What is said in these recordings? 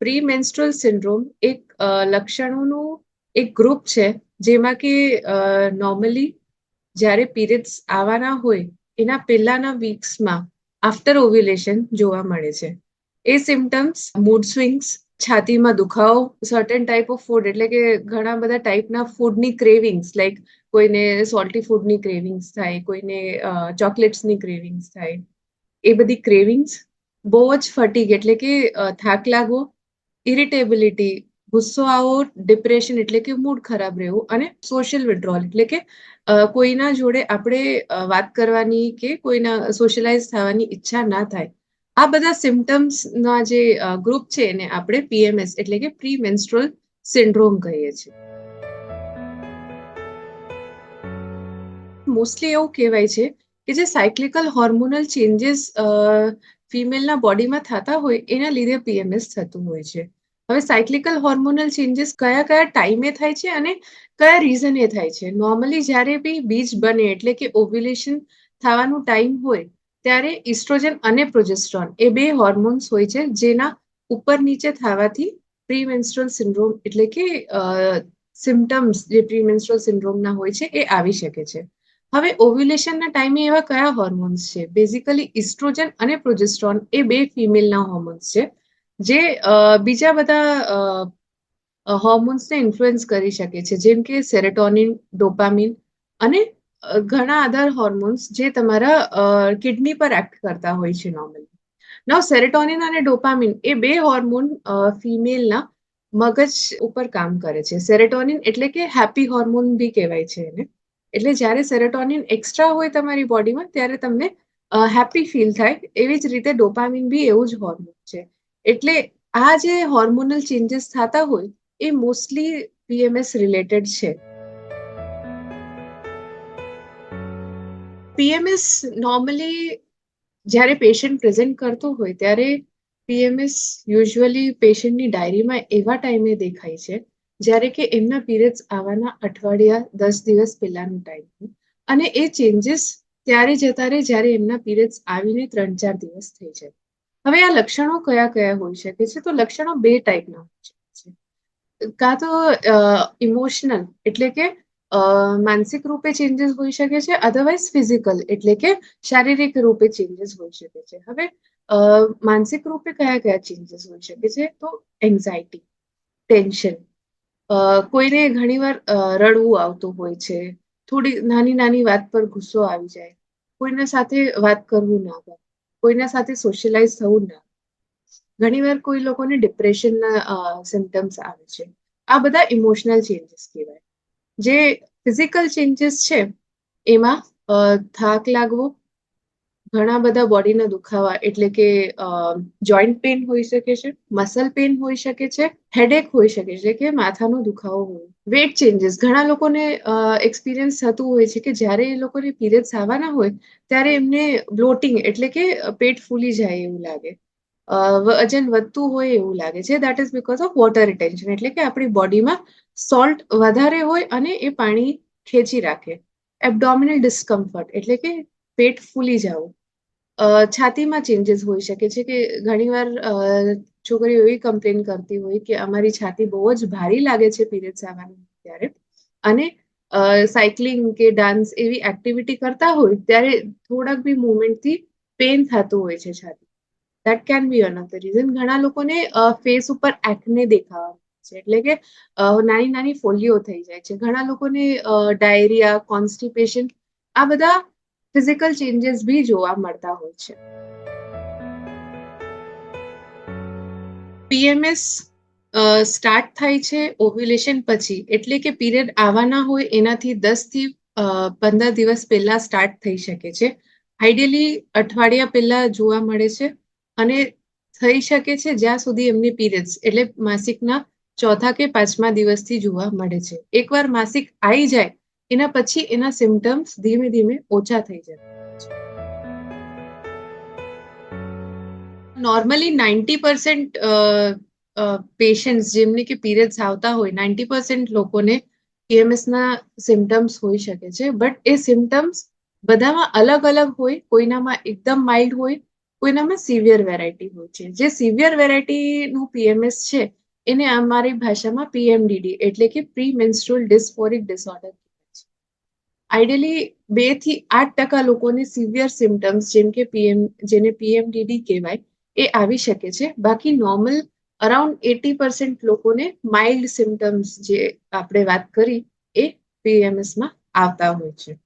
Pre menstrual syndrome એક લક્ષણોનું એક group છે, જેમાં કે નોર્મલી જ્યારે પીરિયડ્સ આવવાના હોય, એના પહેલાના વીક્સમાં આફ્ટર ઓવ્યુલેશન જોવા મળે છે. એ સિમ્ટમ્સ મૂડ સ્વિંગ્સ છાતીમાં દુખાવો સર્ટન ટાઈપ ઓફ ફૂડ એટલે કે ઘણા બધા ટાઈપના ફૂડની ક્રેવિંગ્સ લાઈક કોઈને સોલ્ટી ફૂડની ક્રેવિંગ્સ થાય, કોઈને ચોકલેટ્સની ક્રેવિંગ્સ થાય. એ બધી ક્રેવિંગ્સ બહુ જ ફટીક એટલે કે થાક લાગવો ઇરિટેબિલિટી ગુસ્સો આવો ડિપ્રેશન એટલે કે મૂડ ખરાબ રહેવું અને સોશિયલ વિડ્રોલ એટલે કે કોઈના જોડે આપણે વાત કરવાની કે કોઈના સોશિયલાઇઝ થવાની ઈચ્છા ના થાય. આ બધા સિમ્ટમ્સના જે ગ્રુપ છે એને આપણે પીએમએસ એટલે કે પ્રી મેન્સ્ટ્રુઅલ સિન્ડ્રોમ કહીએ છીએ. મોસ્ટલી એવું કહેવાય છે કે જે સાયક્લિકલ હોર્મોનલ ચેન્જીસ ફિમેલના બોડીમાં થતા હોય, એના લીધે પીએમએસ થતું હોય છે. હવે સાયક્લિકલ હોર્મોનલ ચેન્જીસ કયા કયા ટાઈમે થાય છે અને કયા રીઝને થાય છે? નોર્મલી જ્યારે બી બીજ બને, એટલે કે ઓવ્યુલેશન થવાનું ટાઈમ હોય, ત્યારે ઇસ્ટ્રોજન અને પ્રોજેસ્ટ્રોન એ બે હોર્મોન્સ હોય છે, જેના ઉપર નીચે થવાથી પ્રીમેન્સ્ટ્રલ સિન્ડ્રોમ એટલે કે સિમ્ટમ્સ જે પ્રીમેન્સ્ટ્રલ સિન્ડ્રોમના હોય છે, એ આવી શકે છે. હવે ઓવ્યુલેશનના ટાઈમે એવા કયા હોર્મોન્સ છે? બેઝિકલી ઇસ્ટ્રોજન અને પ્રોજેસ્ટ્રોન એ બે ફિમેલના હોર્મોન્સ છે, જે બીજા બધા હોર્મોન્સને ઇન્ફ્લુઅન્સ કરી શકે છે. જેમ કે સેરેટોનિન ડોપામિન અને ઘણા અધર હોર્મોન્સ જે તમારા કિડની પર એક્ટ કરતા હોય છે નોર્મલી નાવ સેરેટોનિન અને ડોપામિન એ બે હોર્મોન ફિમેલના મગજ ઉપર કામ કરે છે. સેરેટોનિન એટલે કે હેપી હોર્મોન બી કહેવાય છે એને. એટલે જ્યારે સેરેટોનિન એક્સ્ટ્રા હોય તમારી બોડીમાં ત્યારે તમને હેપી ફીલ થાય. એવી જ રીતે ડોપામિન બી એવું જ હોર્મોન છે. એટલે આ જે હોર્મોનલ ચેન્જીસ થતા હોય, એ મોસ્ટલી પીએમએસ રિલેટેડ છે. પીએમએસ નોર્મલી જ્યારે પેશન્ટ પ્રેઝન્ટ કરતો હોય, ત્યારે પીએમએસ યુઝ્યુઅલી પેશન્ટની ડાયરીમાં એવા ટાઈમે દેખાય છે. જ્યારે કે એમના પીરિયડ્સ આવવાના અઠવાડિયા દસ દિવસ પહેલાનો ટાઈમ અને એ ચેન્જીસ ત્યારે જતા રહે જ્યારે એમના પીરિયડ્સ આવીને ત્રણ ચાર દિવસ થઈ જાય. હવે આ લક્ષણો કયા કયા હોઈ શકે છે? તો લક્ષણો બે ટાઈપના હોય છે. કાં તો ઇમોશનલ એટલે કે માનસિક રૂપે ચેન્જીસ હોઈ શકે છે અધરવાઇઝ ફિઝિકલ એટલે કે શારીરિક રૂપે ચેન્જીસ હોઈ શકે છે. હવે માનસિક રૂપે કયા કયા ચેન્જીસ હોઈ શકે છે? તો એન્ઝાયટી ટેન્શન કોઈને ઘણીવાર રડવું આવતું હોય છે. થોડી નાની નાની વાત પર ગુસ્સો આવી જાય. કોઈના સાથે વાત કરવું ના ગમે. કોઈના સાથે સોશિયલાઇઝ થવું ના ઘણીવાર કોઈ લોકોને ડિપ્રેશનના સિમ્ટમ્સ આવે છે. આ બધા ઇમોશનલ ચેન્જીસ કહેવાય. જે ફિઝિકલ ચેન્જીસ છે, એમાં થાક લાગવો ઘણા બધા બોડીના દુખાવા એટલે કે જોઈન્ટ પેન હોઈ શકે છે મસલ પેન હોઈ શકે છે હેડેક હોઈ શકે છે કે માથાનો દુખાવો હોય. વેટ ચેન્જીસ ઘણા લોકોને એક્સપિરિયન્સ થતું હોય છે કે જ્યારે એ લોકોને પીરિયડ્સ આવવાના હોય, ત્યારે એમને બ્લોટિંગ એટલે કે પેટ ફૂલી જાય એવું લાગે. વજન વધતું હોય એવું લાગે છે. That is because of water retention એટલે કે આપણી બોડીમાં સોલ્ટ વધારે હોય અને એ પાણી ખેંચી રાખે. એબડોમિનલ ડિસ્કમ્ફર્ટ એટલે કે પેટ ફૂલી જવું. છાતીમાં ચેન્જીસ હોઈ શકે છે કે ઘણીવાર છોકરીઓ એવી કમ્પ્લેન કરતી હોય કે અમારી છાતી બહુ જ ભારી લાગે છે પીરિયડ્સ આવવાની ત્યારે. અને સાયકલિંગ કે ડાન્સ એવી એક્ટિવિટી કરતા હોય ત્યારે થોડાક બી મુવમેન્ટથી પેન થતું હોય છે છાતી. That can be one of the reason ઘણા લોકોને ફેસ ઉપર એક્ને દેખાવા છે. એટલે કે નાની નાની ફોલ્લીઓ થઈ જાય છે. ઘણા લોકોને ડાયરિયા કોન્સ્ટિપેશન આ બધા ફિઝિકલ ચેન્જીસ બી જોવા મળતા હોય છે. પીએમએસ સ્ટાર્ટ થાય છે ઓવ્યુલેશન પછી એટલે કે પીરિયડ આવવાના હોય એનાથી દસથી અ, પંદર દિવસ પહેલા સ્ટાર્ટ થઈ શકે છે. આઈડિયલી અઠવાડિયા પહેલા જોવા મળે છે અને થઈ શકે છે જ્યાં સુધી એમની પીરિયડ્સ એટલે માસિકના ચોથા કે પાંચમા દિવસથી જોવા મળે છે. એકવાર માસિક આવી જાય એના પછી એના સિમ્ટમ્સ ધીમે ધીમે ઓછા થઈ જાય. નોર્મલી નાઇન્ટી પર્સન્ટ પેશન્ટ્સ જેમને કે પીરિયડ્સ આવતા હોય નાઇન્ટી પર્સન્ટ લોકોને પીએમએસના સિમ્ટમ્સ હોઈ શકે છે. બટ એ સિમ્ટમ્સ બધામાં અલગ અલગ હોય, કોઈનામાં એકદમ માઇલ્ડ હોય, કોઈનામાં સિવિયર વેરાયટી હોય છે. જે સિવિયર વેરાયટીનું પીએમએસ છે, એને અમારી ભાષામાં પીએમડીડી એટલે કે premenstrual dysphoric disorder ideally બેથી આઠ ટકા લોકોને સિવિયર સિમ્ટમ્સ જેમ કે પીએમ જેને પીએમડીડી કહેવાય, એ આવી શકે છે. બાકી નોર્મલ અરાઉન્ડ એટી પર્સન્ટ લોકોને માઇલ્ડ સિમ્ટમ્સ જે આપણે વાત કરી, એ પીએમએસમાં આવતા હોય છે.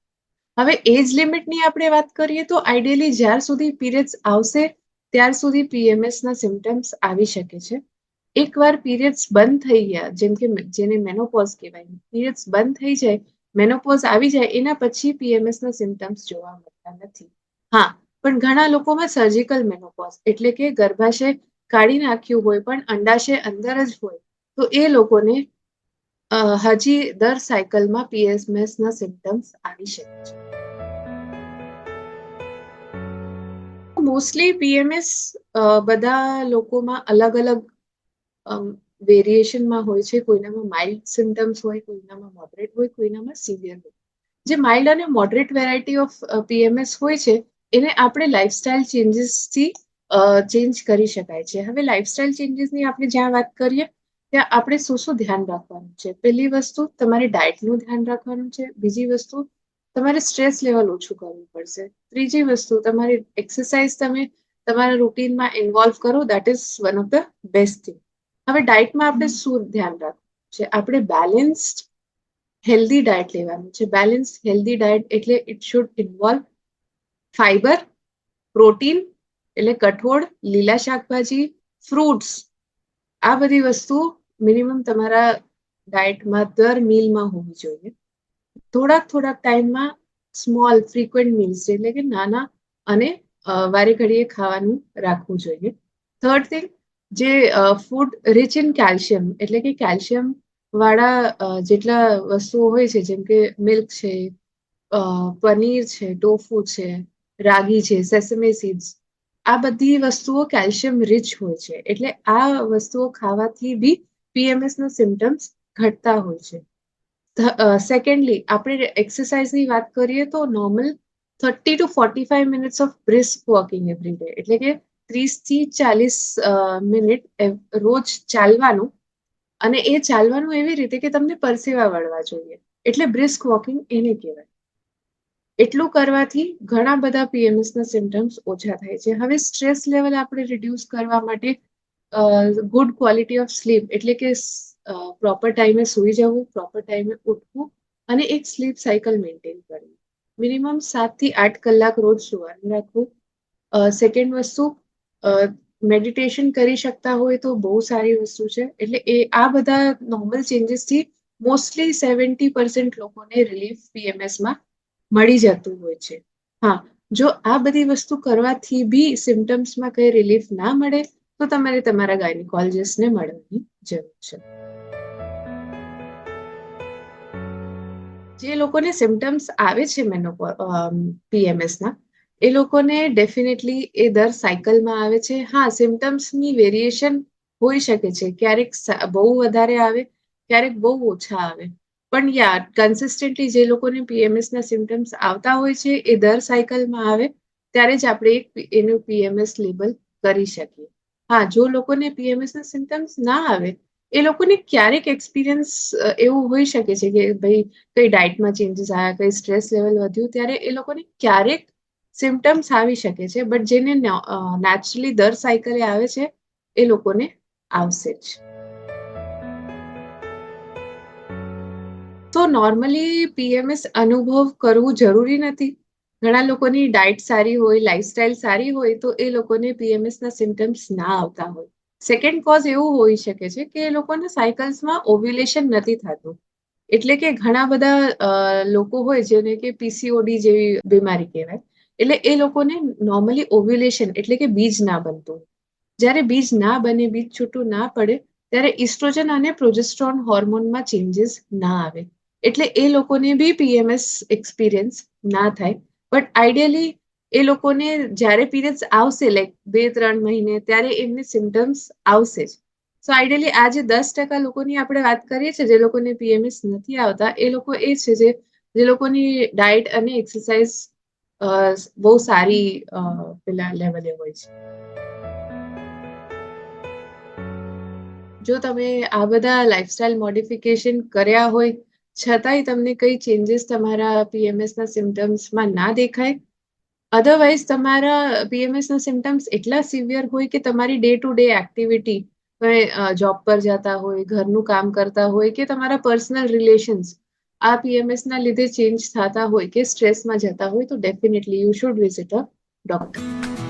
હવે એજ લિમિટની આપણે વાત કરીએ તો આઈડિયલી જ્યાર સુધી પીરિયડ્સ આવશે, ત્યાર સુધી પીએમએસના સિમ્ટમ્સ આવી શકે છે. એકવાર પીરિયડ્સ બંધ થઈ ગયા, જેમ કે જેને મેનોપોઝ કહેવાય પીરિયડ્સ બંધ થઈ જાય મેનોપોઝ આવી જાય, એના પછી પીએમએસના સિમ્ટમ્સ જોવા મળતા નથી. હા, પણ ઘણા લોકોમાં સર્જિકલ મેનોપોઝ એટલે કે ગર્ભાશય કાઢી નાખ્યું હોય પણ અંડાશય અંદર જ હોય, તો એ લોકોને હજી દર સાયકલમાં પીએમએસના સિમ્ટમ્સ આવી શકે છે. મોસ્ટલી પીએમએસ બધા લોકોમાં અલગ અલગ વેરિએશનમાં હોય છે, કોઈનામાં માઇલ્ડ સિમ્ટમ્સ હોય, કોઈનામાં મોડરેટ હોય, કોઈનામાં સિવિયર હોય. જે માઇલ્ડ અને મોડરેટ વેરાયટી ઓફ પીએમએસ હોય છે, એને આપણે લાઇફસ્ટાઇલ ચેન્જીસથી ચેન્જ કરી શકાય છે. હવે લાઇફસ્ટાઇલ ચેન્જીસની આપણે જ્યાં વાત કરીએ, ત્યાં આપણે શું શું ધ્યાન રાખવાનું છે? પહેલી વસ્તુ, તમારે ડાયટનું ધ્યાન રાખવાનું છે. બીજી વસ્તુ, તમારે સ્ટ્રેસ લેવલ ઓછું કરવું પડશે. ત્રીજી વસ્તુ, તમારી એક્સરસાઇઝ તમે તમારા રૂટીનમાં ઇન્વોલ્વ કરો. That is one of the best thing હવે ડાયટમાં આપણે શું ધ્યાન રાખવું? છે આપણે બેલેન્સ્ડ હેલ્ધી ડાયટ લેવાનું છે. બેલેન્સ હેલ્ધી ડાયટ એટલે it should involve fibre protein એટલે કઠોળ લીલા શાકભાજી ફ્રૂટ્સ આ બધી વસ્તુ મિનિમમ તમારા ડાયટમાં દર મીલમાં હોવી જોઈએ. થોડાક થોડાક ટાઈમમાં સ્મોલ ફ્રીક્વન્ટ મીલ્સ એટલે કે નાના અને વારે ઘડીએ ખાવાનું રાખવું જોઈએ. થર્ડ થિંગ જે ફૂડ રિચ ઇન કેલ્શિયમ એટલે કે કેલ્શિયમ વાળા જેટલા વસ્તુઓ હોય છે, જેમ કે મિલ્ક છે પનીર છે ટોફુ છે, રાગી છે સેસમે સીડ્સ આ બધી વસ્તુઓ કેલ્શિયમ રિચ હોય છે. એટલે આ વસ્તુઓ ખાવાથી બી પીએમએસના સિમ્ટમ્સ ઘટતા હોય છે. સેકન્ડલી આપણે એક્સરસાઇઝની વાત કરીએ તો normal thirty to forty five minutes of brisk walking every day એટલે કે ત્રીસથી ચાલીસ મિનિટ રોજ ચાલવાનું. અને એ ચાલવાનું એવી રીતે કે તમને પરસેવા વળવા જોઈએ. એટલે બ્રિસ્ક વોકિંગ એને કહેવાય. એટલું કરવાથી ઘણા બધા પીએમએસના સિમ્ટમ્સ ઓછા થાય છે. હવે સ્ટ્રેસ લેવલ આપણે રિડ્યુસ કરવા માટે ગુડ ક્વોલિટી ઓફ સ્લીપ એટલે કે પ્રોપર ટાઈમે સૂઈ જવું, પ્રોપર ટાઈમે ઉઠવું અને એક સ્લીપ સાયકલ મેન્ટેન કરવી. મિનિમમ સાતથી આઠ કલાક રોજ સુવાનું રાખવું. સેકન્ડ વસ્તુ મેડિટેશન કરી શકતા હોય તો બહુ સારી વસ્તુ છે. એટલે એ, આ બધા નોર્મલ ચેન્જીસથી મોસ્ટલી સેવન્ટી પર્સન્ટ લોકોને રિલીફ પીએમએસમાં મળી જતું હોય છે. હા, જો આ બધી વસ્તુ કરવાથી બી સિમ્ટમ્સમાં કંઈ રિલીફ ના મળે, તો તમારે તમારા ગાયનિકોલોજીસ્ટને મળવાની જરૂર છે. જે લોકોને સિમ્ટમ્સ આવે છે મેનો પીએમએસના એ લોકોને ડેફિનેટલી એ દર સાયકલમાં આવે છે. હા સિમ્ટમ્સની વેરિએશન હોઈ શકે છે. ક્યારેક બહુ વધારે આવે, ક્યારેક બહુ ઓછા આવે. પણ યા કન્સિસ્ટન્ટલી જે લોકોને પીએમએસના સિમ્ટમ્સ આવતા હોય છે, એ દર સાયકલમાં આવે, ત્યારે જ આપણે એક એનું પીએમએસ લેબલ કરી શકીએ. હા, જો લોકોને પીએમએસના સિમ્ટમ્સ ના આવે, એ લોકોને ક્યારેક એક્સપિરિયન્સ એવું હોઈ શકે છે કે ભાઈ કઈ ડાયટમાં ચેન્જીસ આવ્યા, કઈ સ્ટ્રેસ લેવલ વધ્યું, ત્યારે એ લોકોને ક્યારેક સિમ્ટમ્સ આવી શકે છે બટ જેને નેચરલી દર સાયકલે આવે છે, એ લોકોને આવશે જ. તો નોર્મલી પીએમએસ અનુભવ કરવું જરૂરી નથી. ઘણા લોકોની ડાયટ સારી હોય લાઇફસ્ટાઇલ સારી હોય, તો એ લોકોને પીએમએસના સિમ્ટમ્સ ના આવતા હોય. સેકન્ડ કોઝ એવું હોઈ શકે છે કે એ લોકોના સાયકલ્સમાં ઓવ્યુલેશન નથી થતું. એટલે કે ઘણા બધા લોકો હોય જેને કે પીસીઓડી જેવી બીમારી કહેવાય. એટલે એ લોકોને નોર્મલી ઓવ્યુલેશન એટલે કે બીજ ના બનતું. જ્યારે બીજ ના બને, બીજ છૂટું ના પડે, ત્યારે ઇસ્ટ્રોજન અને પ્રોજેસ્ટ્રોન હોર્મોનમાં ચેન્જીસ ના આવે. એટલે એ લોકોને બી પીએમએસ એક્સપિરિયન્સ ના થાય. બટ આઈડિયલી એ લોકોને જ્યારે પીરિયડ્સ આવશે લાઈક બે, ત્રણ મહિને, ત્યારે એમને સિમ્ટમ્સ આવશે જ. સો આઈડિયલી આ જે દસ ટકા લોકોની આપણે વાત કરીએ છીએ, જે લોકોને પીએમએસ નથી આવતા, એ લોકો એ છે જે જે લોકોની ડાયટ અને એક્સરસાઇઝ બહુ સારી પેલા લેવલે હોય છે. જો તમે આ બધા લાઇફસ્ટાઇલ મોડિફિકેશન કર્યા હોય, છતાંય તમને કઈ ચેન્જીસ તમારા પીએમએસના સિમ્ટમ્સમાં ના દેખાય? અધરવાઇઝ તમારા પીએમએસના સિમ્ટમ્સ એટલા સિવિયર હોય કે તમારી ડે ટુ ડે એક્ટિવિટી તમે જોબ પર જતા હોય, ઘરનું કામ કરતા હોય કે તમારા પર્સનલ રિલેશન્સ આ પીએમએસના લીધે ચેન્જ થતા હોય કે સ્ટ્રેસમાં જતા હોય તો definitely you should visit a doctor